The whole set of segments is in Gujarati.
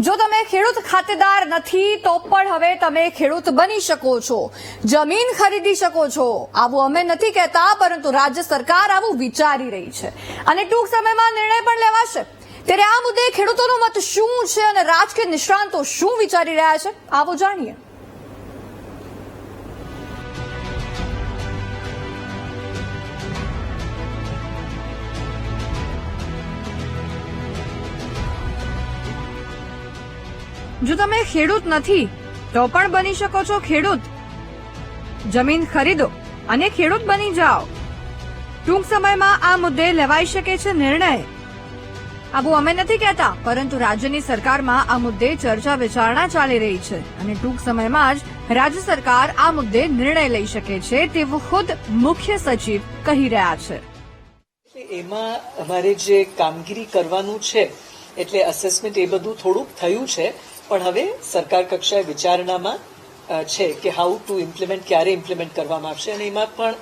જો તમે ખેડૂત ખાતેદાર નથી, તો પણ હવે તમે ખેડૂત બની શકો છો. જમીન ખરીદી શકો છો. આવું અમે નથી કહેતા, પરંતુ રાજ્ય સરકાર આવું વિચારી રહી છે. અને ટૂંક સમયમાં નિર્ણય પણ લેવાશે. ત્યારે આ મુદ્દે ખેડૂતોનો મત શું છે અને રાજકીય નિષ્ણાંતો શું વિચારી રહ્યા છે, આવો જાણીએ. જો તમે ખેડૂત નથી, તો પણ બની શકો છો ખેડૂત. જમીન ખરીદો અને ખેડૂત બની જાઓ. ટૂંક સમયમાં આ મુદ્દે લેવાઈ શકે છે નિર્ણય. આવું અમે નથી કહેતા, પરંતુ રાજ્યની સરકારમાં આ મુદ્દે ચર્ચા વિચારણા ચાલી રહી છે અને ટૂંક સમયમાં જ રાજ્ય સરકાર આ મુદ્દે નિર્ણય લઈ શકે છે તેવું ખુદ મુખ્ય સચિવ કહી રહ્યા છે. એમાં અમારે જે કામગીરી કરવાનું છે, એટલે અસેસમેન્ટ એ બધું થોડુંક થયું છે પણ હવે સરકાર કક્ષાએ વિચારણામાં છે કે હાઉ ટુ ઇમ્પ્લિમેન્ટ ક્યારે ઇમ્પ્લિમેન્ટ કરવામાં આવશે અને એમાં પણ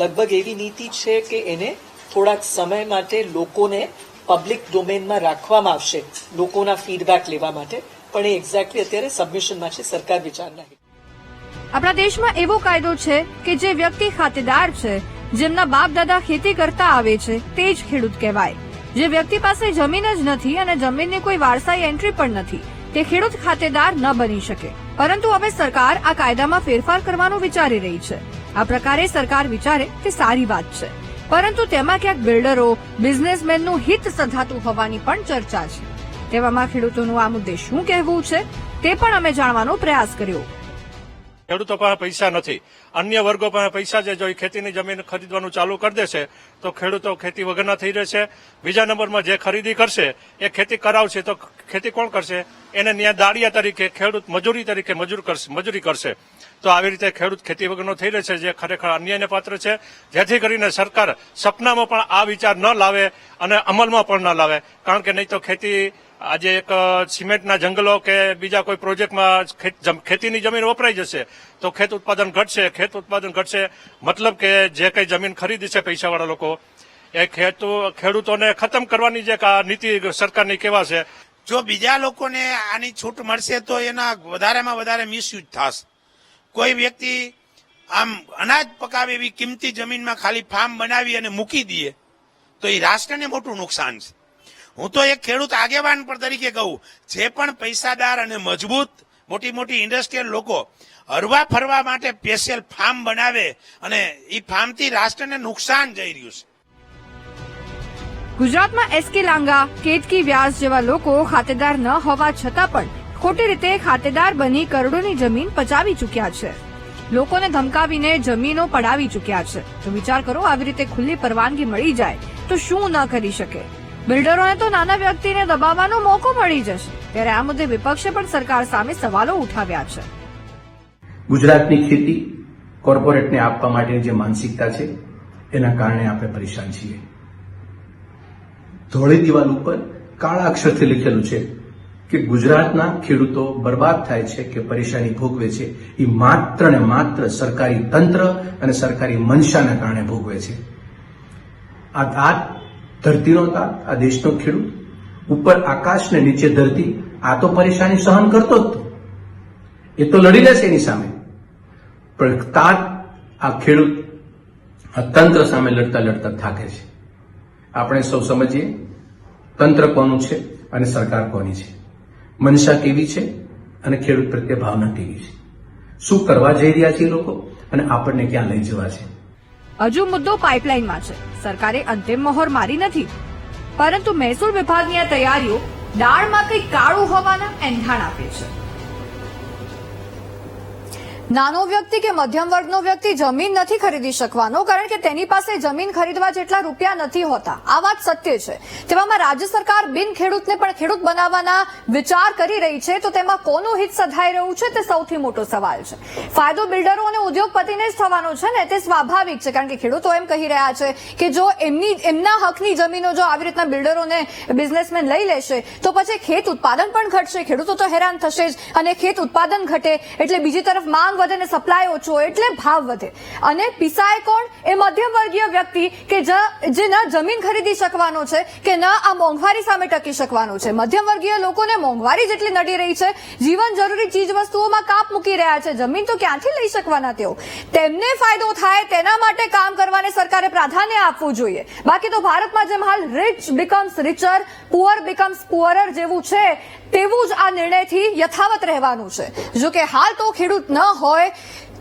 લગભગ એવી નીતિ છે કે એને થોડાક સમય માટે લોકોને પબ્લિક ડોમેનમાં રાખવામાં આવશે, લોકોના ફીડબેક લેવા માટે. પણ એ એક્ઝેક્ટલી અત્યારે સબમિશનમાં છે, સરકાર વિચારના આપણા દેશમાં એવો કાયદો છે કે જે વ્યક્તિ ખાતેદાર છે, જેમના બાપ દાદા ખેતી કરતા આવે છે, તે જ ખેડૂત કહેવાય. જે વ્યક્તિ પાસે જમીન જ નથી અને જમીનની કોઈ વારસાઈ એન્ટ્રી પણ નથી તે ખેડૂત ખાતેદાર ન બની શકે. પરંતુ હવે સરકાર આ કાયદામાં ફેરફાર કરવાનું વિચારી રહી છે. આ પ્રકારે સરકાર વિચારે તે સારી વાત છે. પરંતુ તેમાં ક્યાંક બિલ્ડરો, બિઝનેસમેનનું હિત સધાતું હોવાની પણ ચર્ચા છે. તેવામાં ખેડૂતોનું આ મુદ્દે શું કહેવું છે, તે પણ અમે જાણવાનો પ્રયાસ કર્યો. ખેડૂતો પાસે પૈસા નથી. અન્ય વર્ગો પાસે પૈસા છે, જો એ ખેતીની જમીન ખરીદવાનું ચાલુ કરી દેશે, તો ખેડૂતો ખેતી વગરના થઈ રહેશે. બીજા નંબરમાં જે ખરીદી કરશે, એ ખેતી કરાવશે, તો ખેતી કોણ કરશે? એને ન્યા દાળિયા તરીકે ખેડૂત મજૂરી તરીકે મજૂર કરશે, મજૂરી કરશે. તો આવી રીતે ખેડૂત ખેતી વગરનો થઈ રહેશે, જે ખરેખર અન્યાયને પાત્ર છે. જેથી કરીને સરકાર સપનામાં પણ આ વિચાર ન લાવે અને અમલમાં પણ ન લાવે. કારણ કે નહીં તો ખેતી આજે એક સિમેન્ટના જંગલો કે બીજા કોઈ પ્રોજેક્ટમાં ખેતીની જમીન વપરાઈ જશે, તો ખેત ઉત્પાદન ઘટશે, ખેત ઉત્પાદન ઘટશે, મતલબ કે જે કંઈ જમીન ખરીદી છે પૈસાવાળા લોકો, એ ખેતુ, ખેડૂતોને ખતમ કરવાની જે નીતિ સરકારની કેવા છે. જો બીજા લોકોને આની છૂટ મળશે તો એના વધારેમાં વધારે મિસયુઝ થશે. કોઈ વ્યક્તિ આમ અનાજ પકાવે એવી કિંમતી જમીનમાં ખાલી ફાર્મ બનાવી અને મૂકી દઈએ તો એ રાષ્ટ્રને મોટું નુકસાન છે. હું તો એક ખેડૂત આગેવાન પર તરીકે કહું. જે પણ પૈસાદાર અને મજબૂત મોટી મોટી ઇન્ડસ્ટ્રીયલ લોકો હરવા ફરવા માટે સ્પેશિયલ ફાર્મ બનાવે અને એ ફાર્મથી રાષ્ટ્રને નુકસાન જઈ રહ્યું છે. ગુજરાતમાં એસકે લાંગા કેતકી વ્યાસ જેવા લોકો ખાતેદાર ન હોવા છતાં પણ ખોટી રીતે ખાતેદાર બની કરોડોની જમીન પચાવી ચૂક્યા છે. લોકોને ધમકાવીને જમીનો પડાવી ચૂક્યા છે. તો વિચાર કરો, આવી રીતે ખુલ્લી પરવાનગી મળી જાય તો શું ન કરી શકે? બિલ્ડરોને તો નાના વ્યક્તિને દબાવવાનો મોકો મળી જશે. ત્યારે આ મુદ્દે વિપક્ષે પણ સરકાર સામે સવાલો ઉઠાવ્યા છે. ગુજરાતની ખેતી કોર્પોરેટને આપવા માટેની જે માનસિકતા છે, એના કારણે આપણે પરેશાન છીએ. ધોળી દિવાલ ઉપર કાળા અક્ષરથી લખેલું છે કે ગુજરાતના ખેડૂતો બરબાદ થાય છે કે પરેશાની ભોગવે છે, એ માત્ર ને માત્ર સરકારી તંત્ર અને સરકારી મંશાના કારણે ભોગવે છે. આ ધરતીનો તાત આ દેશનો ખેડૂત. ઉપર આકાશ ને નીચે ધરતી, આ તો પરેશાની સહન કરતો જ એ તો લડી લેશે એની સામે. પણ તાત આ ખેડૂત, આ તંત્ર સામે લડતા લડતા થાકે છે. આપણે સૌ સમજીએ, તંત્ર કોનું છે અને સરકાર કોની છે? મનસા કેવી છે અને ખેડૂત પ્રત્યે ભાવના કેવી છે? શું કરવા જઈ રહ્યા છે લોકો? અને આપણને ક્યાં લઈ જવા છે? હજુ મુદ્દો પાઇપલાઇનમાં છે. સરકારે અંતિમ મહોર મારી નથી. પરંતુ મહેસૂલ વિભાગની આ તૈયારીઓ દાળમાં કંઈક કાળું હોવાના એંધાણ આપે છે. નાનો વ્યક્તિ કે મધ્યમ વર્ગનો વ્યક્તિ જમીન નથી ખરીદી શકવાનો કારણ કે તેની પાસે જમીન ખરીદવા જેટલા રૂપિયા નથી હોતા. આ વાત સત્ય છે. તેવામાં રાજ્ય સરકાર બિન ખેડૂતને પણ ખેડૂત બનાવવાના વિચાર કરી રહી છે. તો તેમાં કોનું હિત સધાઈ રહ્યું છે તે સૌથી મોટો સવાલ છે. ફાયદો બિલ્ડરો અને ઉદ્યોગપતિને જ થવાનો છે ને તે સ્વાભાવિક છે કારણ કે ખેડૂતો એમ કહી રહ્યા છે કે જો એમની, એમના હકની જમીનો જો આવી રીતના બિલ્ડરોને બિઝનેસમેન લઈ લેશે, તો પછી ખેત ઉત્પાદન પણ ઘટશે. ખેડૂતો તો હેરાન થશે જ અને ખેત ઉત્પાદન ઘટે એટલે બીજી તરફ માંગ વધે અને સપ્લાય ઓછો એટલે ભાવ વધે. અને પીસાય કોણ? એ મધ્યમ વર્ગીય વ્યક્તિ કે જ- ન જમીન ખરીદી શકવાનો છે, કે ન આ મોંઘવારી સામે ટકી શકવાનો છે. મધ્યમ વર્ગીય લોકોને મોંઘવારી જેટલી નડી રહી છે, જીવન જરૂરી ચીજ વસ્તુઓમાં કાપ મૂકી રહ્યા છે. જમીન તો ક્યાંથી લઈ શકવાના તેઓ? તેમને ફાયદો થાય તેના માટે કામ કરવાને સરકારે પ્રાધાન્ય આપવું જોઈએ. બાકી તો ભારતમાં જેમ હાલ rich becomes richer poor becomes poorer જેવું છે તેવું જ આ નિર્ણયથી યથાવત રહેવાનું છે. જો કે હાલ તો ખેડૂત ન હોય,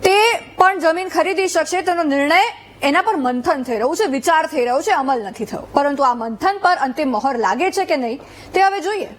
તે પણ જમીન ખરીદી શકશે. તેનો નિર્ણય એના પર મંથન થઈ રહ્યું છે, વિચાર થઈ રહ્યો છે, અમલ નથી થયો. પરંતુ આ મંથન પર અંતિમ મોહર લાગે છે કે નહીં, તે હવે જોઈએ.